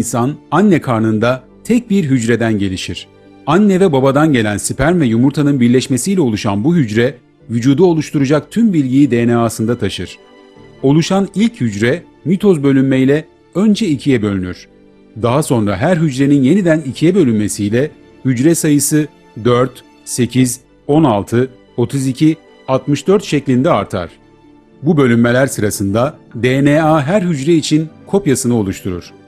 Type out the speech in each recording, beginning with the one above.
İnsan anne karnında tek bir hücreden gelişir. Anne ve babadan gelen sperm ve yumurtanın birleşmesiyle oluşan bu hücre, vücudu oluşturacak tüm bilgiyi DNA'sında taşır. Oluşan ilk hücre mitoz bölünmeyle önce ikiye bölünür. Daha sonra her hücrenin yeniden ikiye bölünmesiyle hücre sayısı 4, 8, 16, 32, 64 şeklinde artar. Bu bölünmeler sırasında DNA her hücre için kopyasını oluşturur.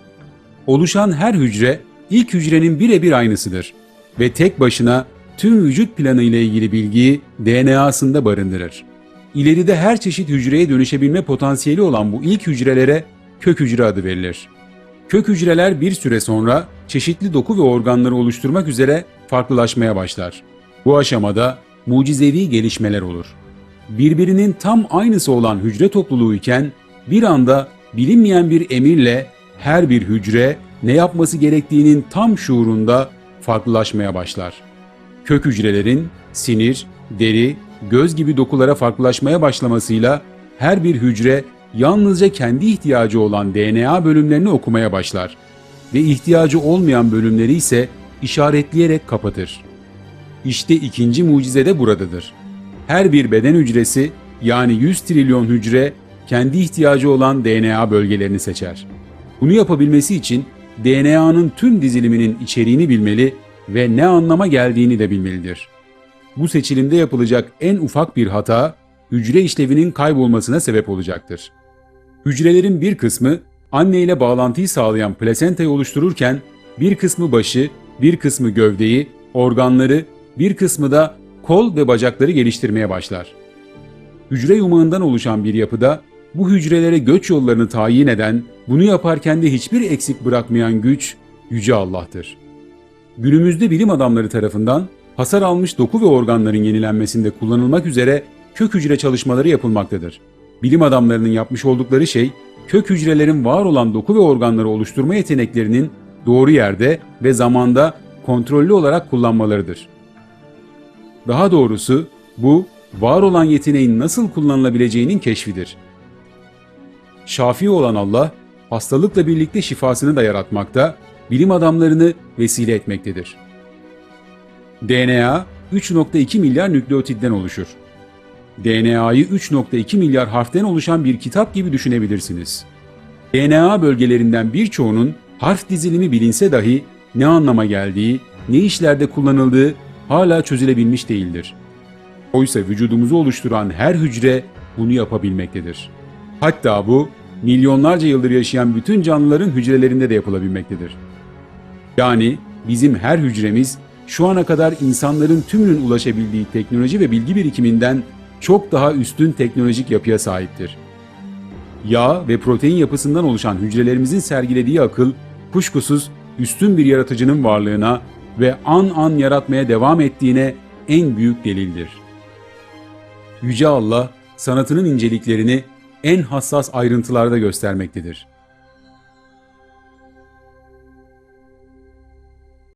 Oluşan her hücre ilk hücrenin birebir aynısıdır ve tek başına tüm vücut planı ile ilgili bilgiyi DNA'sında barındırır. İleride her çeşit hücreye dönüşebilme potansiyeli olan bu ilk hücrelere kök hücre adı verilir. Kök hücreler bir süre sonra çeşitli doku ve organları oluşturmak üzere farklılaşmaya başlar. Bu aşamada mucizevi gelişmeler olur. Birbirinin tam aynısı olan hücre topluluğu iken bir anda bilinmeyen bir emirle her bir hücre ne yapması gerektiğinin tam şuurunda farklılaşmaya başlar. Kök hücrelerin sinir, deri, göz gibi dokulara farklılaşmaya başlamasıyla her bir hücre yalnızca kendi ihtiyacı olan DNA bölümlerini okumaya başlar ve ihtiyacı olmayan bölümleri ise işaretleyerek kapatır. İşte ikinci mucize de buradadır. Her bir beden hücresi yani 100 trilyon hücre kendi ihtiyacı olan DNA bölgelerini seçer. Bunu yapabilmesi için DNA'nın tüm diziliminin içeriğini bilmeli ve ne anlama geldiğini de bilmelidir. Bu seçilimde yapılacak en ufak bir hata hücre işlevinin kaybolmasına sebep olacaktır. Hücrelerin bir kısmı anne ile bağlantıyı sağlayan plasentayı oluştururken bir kısmı başı, bir kısmı gövdeyi, organları, bir kısmı da kol ve bacakları geliştirmeye başlar. Hücre yumağından oluşan bir yapıda bu hücrelere göç yollarını tayin eden, bunu yaparken de hiçbir eksik bırakmayan güç Yüce Allah'tır. Günümüzde bilim adamları tarafından hasar almış doku ve organların yenilenmesinde kullanılmak üzere kök hücre çalışmaları yapılmaktadır. Bilim adamlarının yapmış oldukları şey, kök hücrelerin var olan doku ve organları oluşturma yeteneklerinin doğru yerde ve zamanda kontrollü olarak kullanmalarıdır. Daha doğrusu bu var olan yeteneğin nasıl kullanılabileceğinin keşfidir. Şafi olan Allah, hastalıkla birlikte şifasını da yaratmakta, bilim adamlarını vesile etmektedir. DNA 3.2 milyar nükleotitten oluşur. DNA'yı 3.2 milyar harften oluşan bir kitap gibi düşünebilirsiniz. DNA bölgelerinden birçoğunun harf dizilimi bilinse dahi ne anlama geldiği, ne işlerde kullanıldığı hala çözülebilmiş değildir. Oysa vücudumuzu oluşturan her hücre bunu yapabilmektedir. Hatta bu milyonlarca yıldır yaşayan bütün canlıların hücrelerinde de yapılabilmektedir. Yani bizim her hücremiz şu ana kadar insanların tümünün ulaşabildiği teknoloji ve bilgi birikiminden çok daha üstün teknolojik yapıya sahiptir. Yağ ve protein yapısından oluşan hücrelerimizin sergilediği akıl, kuşkusuz üstün bir yaratıcının varlığına ve an an yaratmaya devam ettiğine en büyük delildir. Yüce Allah, sanatının inceliklerini en hassas ayrıntılarda göstermektedir.